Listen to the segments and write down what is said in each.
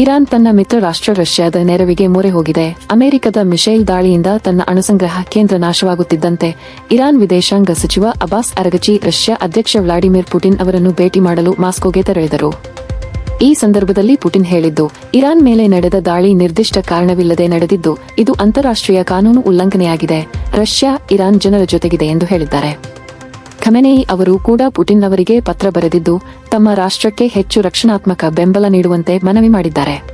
Iran ತನ್ನ ಮಿತ್ರ ರಾಷ್ಟ್ರ ರಷ್ಯಾದ ನೆರವಿಗೆ ಮೊರೆ ಹೋಗಿದೆ. ಅಮೆರಿಕದ ಮಿಶೈಲ್ ದಾಳಿಯಿಂದ ತನ್ನ ಅಣುಸಂಗ್ರಹ ಕೇಂದ್ರ ನಾಶವಾಗುತ್ತಿದ್ದಂತೆ ಇರಾನ್ ವಿದೇಶಾಂಗ ಸಚಿವ ಅಬಾಸ್ ಅರಗಚಿ ರಷ್ಯಾ ಅಧ್ಯಕ್ಷ ವ್ಲಾಡಿಮಿರ್ ಪುಟಿನ್ ಅವರನ್ನು ಭೇಟಿ ಮಾಡಲು ಮಾಸ್ಕೋಗೆ ತೆರಳಿದರು. ಈ ಸಂದರ್ಭದಲ್ಲಿ ಪುಟಿನ್ ಹೇಳಿದ್ದು, ಇರಾನ್ ಮೇಲೆ ನಡೆದ ದಾಳಿ ನಿರ್ದಿಷ್ಟ ಕಾರಣವಿಲ್ಲದೆ ನಡೆದಿದ್ದು, ಇದು ಅಂತಾರಾಷ್ಟ್ರೀಯ ಕಾನೂನು ಉಲ್ಲಂಘನೆಯಾಗಿದೆ. ರಷ್ಯಾ ಇರಾನ್ ಜನರ ಜೊತೆಗಿದೆ ಎಂದು ಹೇಳಿದ್ದಾರೆ. ಖಮೆನೆಯಿ ಅವರು ಕೂಡ ಪುಟಿನ್ ಅವರಿಗೆ ಪತ್ರ ಬರೆದಿದ್ದು, ತಮ್ಮ ರಾಷ್ಟ್ರಕ್ಕೆ ಹೆಚ್ಚು ರಕ್ಷಣಾತ್ಮಕ ಬೆಂಬಲ ನೀಡುವಂತೆ ಮನವಿ ಮಾಡಿದ್ದಾರೆ.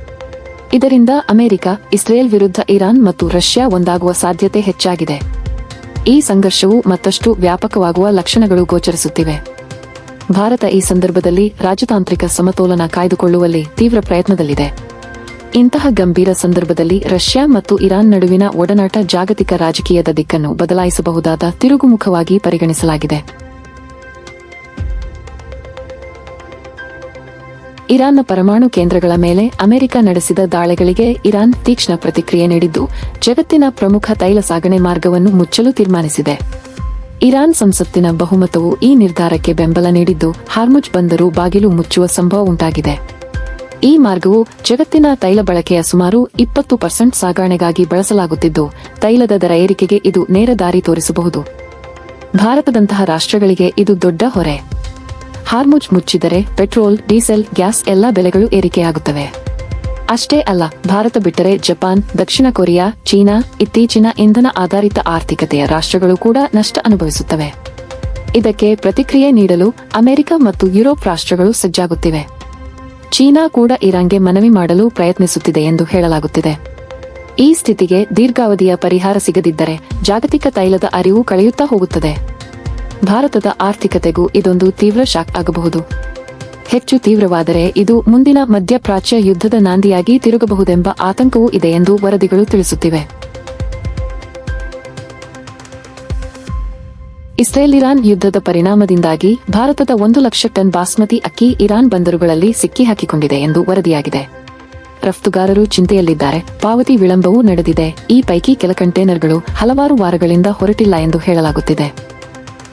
ಇದರಿಂದ ಅಮೆರಿಕ, ಇಸ್ರೇಲ್ ವಿರುದ್ಧ ಇರಾನ್ ಮತ್ತು ರಷ್ಯಾ ಒಂದಾಗುವ ಸಾಧ್ಯತೆ ಹೆಚ್ಚಾಗಿದೆ. ಈ ಸಂಘರ್ಷವು ಮತ್ತಷ್ಟು ವ್ಯಾಪಕವಾಗುವ ಲಕ್ಷಣಗಳು ಗೋಚರಿಸುತ್ತಿವೆ. ಭಾರತ ಈ ಸಂದರ್ಭದಲ್ಲಿ ರಾಜತಾಂತ್ರಿಕ ಸಮತೋಲನ ಕಾಯ್ದುಕೊಳ್ಳುವಲ್ಲಿ ತೀವ್ರ ಪ್ರಯತ್ನದಲ್ಲಿದೆ. ಇಂತಹ ಗಂಭೀರ ಸಂದರ್ಭದಲ್ಲಿ ರಷ್ಯಾ ಮತ್ತು ಇರಾನ್ ನಡುವಿನ ಒಡನಾಟ ಜಾಗತಿಕ ರಾಜಕೀಯದ ದಿಕ್ಕನ್ನು ಬದಲಾಯಿಸಬಹುದಾದ ತಿರುಗುಮುಖವಾಗಿ ಪರಿಗಣಿಸಲಾಗಿದೆ. ಇರಾನ್ನ ಪರಮಾಣು ಕೇಂದ್ರಗಳ ಮೇಲೆ ಅಮೆರಿಕ ನಡೆಸಿದ ದಾಳಿಗಳಿಗೆ ಇರಾನ್ ತೀಕ್ಷ್ಣ ಪ್ರತಿಕ್ರಿಯೆ ನೀಡಿದ್ದು, ಜಗತ್ತಿನ ಪ್ರಮುಖ ತೈಲ ಸಾಗಣೆ ಮಾರ್ಗವನ್ನು ಮುಚ್ಚಲು ತೀರ್ಮಾನಿಸಿದೆ. ಇರಾನ್ ಸಂಸತ್ತಿನ ಬಹುಮತವು ಈ ನಿರ್ಧಾರಕ್ಕೆ ಬೆಂಬಲ ನೀಡಿದ್ದು, ಹಾರ್ಮುಜ್ ಬಂದರು ಬಾಗಿಲು ಮುಚ್ಚುವ ಸಂಭವ ಉಂಟಾಗಿದೆ. ಈ ಮಾರ್ಗವು ಜಗತ್ತಿನ ತೈಲ ಬಳಕೆಯ ಸುಮಾರು ಇಪ್ಪತ್ತು ಪರ್ಸೆಂಟ್ ಸಾಗಣೆಗಾಗಿ ಬಳಸಲಾಗುತ್ತಿದ್ದು, ತೈಲದ ದರ ಏರಿಕೆಗೆ ಇದು ನೇರ ದಾರಿ ತೋರಿಸಬಹುದು. ಭಾರತದಂತಹ ರಾಷ್ಟ್ರಗಳಿಗೆ ಇದು ದೊಡ್ಡ ಹೊರೆ. ಹಾರ್ಮುಜ್ ಮುಚ್ಚಿದರೆ ಪೆಟ್ರೋಲ್, ಡೀಸೆಲ್, ಗ್ಯಾಸ್ ಎಲ್ಲ ಬೆಲೆಗಳು ಏರಿಕೆಯಾಗುತ್ತವೆ. ಅಷ್ಟೇ ಅಲ್ಲ, ಭಾರತ ಬಿಟ್ಟರೆ ಜಪಾನ್, ದಕ್ಷಿಣ ಕೊರಿಯಾ, ಚೀನಾ, ಇತ್ತೀಚಿನ ಇಂಧನ ಆಧಾರಿತ ಆರ್ಥಿಕತೆಯ ರಾಷ್ಟ್ರಗಳು ಕೂಡ ನಷ್ಟ ಅನುಭವಿಸುತ್ತವೆ. ಇದಕ್ಕೆ ಪ್ರತಿಕ್ರಿಯೆ ನೀಡಲು ಅಮೆರಿಕ ಮತ್ತು ಯುರೋಪ್ ರಾಷ್ಟ್ರಗಳು ಸಜ್ಜಾಗುತ್ತಿವೆ. ಚೀನಾ ಕೂಡ ಇರಾನ್ಗೆ ಮನವಿ ಮಾಡಲು ಪ್ರಯತ್ನಿಸುತ್ತಿದೆ ಎಂದು ಹೇಳಲಾಗುತ್ತಿದೆ. ಈ ಸ್ಥಿತಿಗೆ ದೀರ್ಘಾವಧಿಯ ಪರಿಹಾರ ಸಿಗದಿದ್ದರೆ ಜಾಗತಿಕ ತೈಲದ ಅರಿವು ಕಳೆಯುತ್ತಾ ಹೋಗುತ್ತದೆ. ಭಾರತದ ಆರ್ಥಿಕತೆಗೂ ಇದೊಂದು ತೀವ್ರ ಶಾಕ್ ಆಗಬಹುದು. ಹೆಚ್ಚು ತೀವ್ರವಾದರೆ ಇದು ಮುಂದಿನ ಮಧ್ಯಪ್ರಾಚ್ಯ ಯುದ್ಧದ ನಾಂದಿಯಾಗಿ ತಿರುಗಬಹುದೆಂಬ ಆತಂಕವೂ ಇದೆ ಎಂದು ವರದಿಗಳು ತಿಳಿಸುತ್ತಿವೆ. ಇಸ್ರೇಲ್ ಇರಾನ್ ಯುದ್ಧದ ಪರಿಣಾಮದಿಂದಾಗಿ ಭಾರತದ ಒಂದು ಲಕ್ಷ ಟನ್ ಬಾಸ್ಮತಿ ಅಕ್ಕಿ ಇರಾನ್ ಬಂದರುಗಳಲ್ಲಿ ಸಿಕ್ಕಿಹಾಕಿಕೊಂಡಿದೆ ಎಂದು ವರದಿಯಾಗಿದೆ. ರಫ್ತುಗಾರರು ಚಿಂತೆಯಲ್ಲಿದ್ದಾರೆ. ಪಾವತಿ ವಿಳಂಬವೂ ನಡೆದಿದೆ. ಈ ಪೈಕಿ ಕೆಲ ಕಂಟೈನರ್ಗಳು ಹಲವಾರು ವಾರಗಳಿಂದ ಹೊರಟಿಲ್ಲ ಎಂದು ಹೇಳಲಾಗುತ್ತಿದೆ.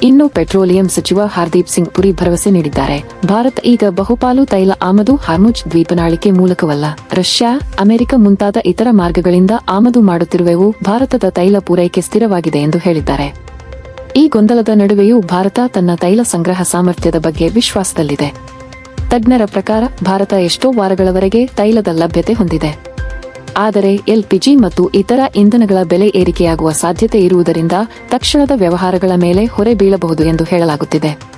ಇನ್ನು ಪೆಟ್ರೋಲಿಯಂ ಸಚಿವ ಹರ್ದೀಪ್ ಸಿಂಗ್ ಪುರಿ ಭರವಸೆ ನೀಡಿದ್ದಾರೆ. ಭಾರತ ಈಗ ಬಹುಪಾಲು ತೈಲ ಆಮದು, ಹಾರ್ಮುಜ್ ದ್ವೀಪನಾಳಿಕೆ ಮೂಲಕವಲ್ಲ. ರಷ್ಯಾ, ಅಮೆರಿಕ ಮುಂತಾದ ಇತರ ಮಾರ್ಗಗಳಿಂದ ಆಮದು ಮಾಡುತ್ತಿರುವೆವು ಭಾರತದ ತೈಲ ಪೂರೈಕೆ ಸ್ಥಿರವಾಗಿದೆ ಎಂದು ಹೇಳಿದ್ದಾರೆ. ಈ ಗೊಂದಲದ ನಡುವೆಯೂ ಭಾರತ ತನ್ನ ತೈಲ ಸಂಗ್ರಹ ಸಾಮರ್ಥ್ಯದ ಬಗ್ಗೆ ವಿಶ್ವಾಸದಲ್ಲಿದೆ. ತಜ್ಞರ ಪ್ರಕಾರ, ಭಾರತ ಎಷ್ಟೋ ವಾರಗಳವರೆಗೆ ತೈಲದ ಲಭ್ಯತೆ ಹೊಂದಿದೆ. ಆದರೆ ಎಲ್ಪಿಜಿ ಮತ್ತು ಇತರ ಇಂಧನಗಳ ಬೆಲೆ ಏರಿಕೆಯಾಗುವ ಸಾಧ್ಯತೆ ಇರುವುದರಿಂದ ತಕ್ಷಣದ ವ್ಯವಹಾರಗಳ ಮೇಲೆ ಹೊರೆ ಬೀಳಬಹುದು ಎಂದು ಹೇಳಲಾಗುತ್ತಿದೆ.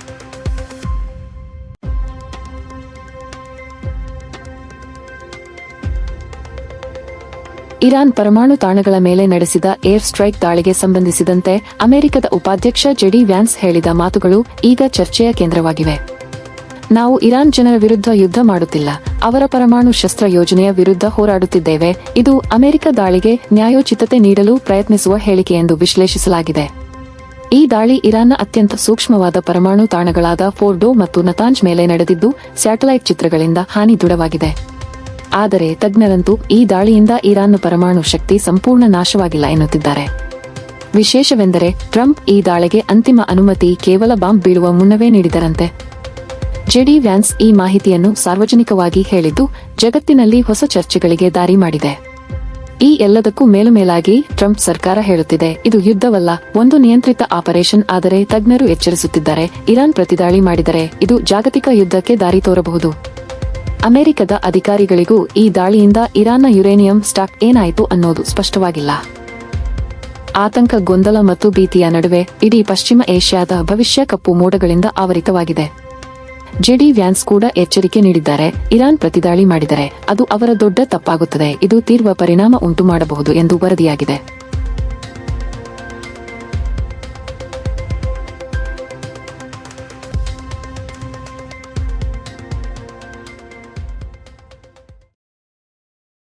ಇರಾನ್ ಪರಮಾಣು ತಾಣಗಳ ಮೇಲೆ ನಡೆಸಿದ ಏರ್ ಸ್ಟ್ರೈಕ್ ದಾಳಿಗೆ ಸಂಬಂಧಿಸಿದಂತೆ ಅಮೆರಿಕದ ಉಪಾಧ್ಯಕ್ಷ ಜೆಡಿ ವ್ಯಾನ್ಸ್ ಹೇಳಿದ ಮಾತುಗಳು ಈಗ ಚರ್ಚೆಯ ಕೇಂದ್ರವಾಗಿವೆ. ನಾವು ಇರಾನ್ ಜನರ ವಿರುದ್ಧ ಯುದ್ಧ ಮಾಡುತ್ತಿಲ್ಲ, ಅವರ ಪರಮಾಣು ಶಸ್ತ್ರ ಯೋಜನೆಯ ವಿರುದ್ಧ ಹೋರಾಡುತ್ತಿದ್ದೇವೆ, ಇದು ಅಮೆರಿಕ ದಾಳಿಗೆ ನ್ಯಾಯೋಚಿತತೆ ನೀಡಲು ಪ್ರಯತ್ನಿಸುವ ಹೇಳಿಕೆ ಎಂದು ವಿಶ್ಲೇಷಿಸಲಾಗಿದೆ. ಈ ದಾಳಿ ಇರಾನ್ನ ಅತ್ಯಂತ ಸೂಕ್ಷ್ಮವಾದ ಪರಮಾಣು ತಾಣಗಳಾದ ಫೋರ್ಡೋ ಮತ್ತು ನತಾಂಜ್ ಮೇಲೆ ನಡೆದಿದ್ದು, ಸ್ಯಾಟಲೈಟ್ ಚಿತ್ರಗಳಿಂದ ಹಾನಿ ದೃಢವಾಗಿದೆ ಆದರೆ ತಜ್ಞರಂತೂ ಈ ದಾಳಿಯಿಂದ ಇರಾನ್ನ ಪರಮಾಣು ಶಕ್ತಿ ಸಂಪೂರ್ಣ ನಾಶವಾಗಿಲ್ಲ ಎನ್ನುತ್ತಿದ್ದಾರೆ. ವಿಶೇಷವೆಂದರೆ ಟ್ರಂಪ್ ಈ ದಾಳಿಗೆ ಅಂತಿಮ ಅನುಮತಿ ಕೇವಲ ಬಾಂಬ್ ಬೀಳುವ ಮುನ್ನವೇ ನೀಡಿದರಂತೆ. ಜೆಡಿ ವ್ಯಾನ್ಸ್ ಈ ಮಾಹಿತಿಯನ್ನು ಸಾರ್ವಜನಿಕವಾಗಿ ಹೇಳಿದ್ದು ಜಗತ್ತಿನಲ್ಲಿ ಹೊಸ ಚರ್ಚೆಗಳಿಗೆ ದಾರಿ ಮಾಡಿದೆ. ಈ ಎಲ್ಲದಕ್ಕೂ ಮೇಲುಮೇಲಾಗಿ ಟ್ರಂಪ್ ಸರ್ಕಾರ ಹೇಳುತ್ತಿದೆ, ಇದು ಯುದ್ಧವಲ್ಲ, ಒಂದು ನಿಯಂತ್ರಿತ ಆಪರೇಷನ್ ಆದರೆ ತಜ್ಞರು ಎಚ್ಚರಿಸುತ್ತಿದ್ದಾರೆ, ಇರಾನ್ ಪ್ರತಿದಾಳಿ ಮಾಡಿದರೆ ಇದು ಜಾಗತಿಕ ಯುದ್ಧಕ್ಕೆ ದಾರಿ ತೋರಬಹುದು. ಅಮೆರಿಕದ ಅಧಿಕಾರಿಗಳಿಗೂ ಈ ದಾಳಿಯಿಂದ ಇರಾನ್ನ ಯುರೇನಿಯಂ ಸ್ಟಾಕ್ ಏನಾಯಿತು ಅನ್ನೋದು ಸ್ಪಷ್ಟವಾಗಿಲ್ಲ. ಆತಂಕ, ಗೊಂದಲ ಮತ್ತು ಭೀತಿಯ ನಡುವೆ ಇಡೀ ಪಶ್ಚಿಮ ಏಷ್ಯಾದ ಭವಿಷ್ಯ ಕಪ್ಪು ಮೋಡಗಳಿಂದ ಆವರಿತವಾಗಿದೆ. ಜೆಡಿ ವ್ಯಾನ್ಸ್ ಕೂಡ ಎಚ್ಚರಿಕೆ ನೀಡಿದ್ದಾರೆ. ಇರಾನ್ ಪ್ರತಿದಾಳಿ ಮಾಡಿದರೆ ಅದು ಅವರ ದೊಡ್ಡ ತಪ್ಪಾಗುತ್ತದೆ. ಇದು ತೀವ್ರ ಪರಿಣಾಮ ಉಂಟು ಮಾಡಬಹುದು ಎಂದು ವರದಿಯಾಗಿದೆ.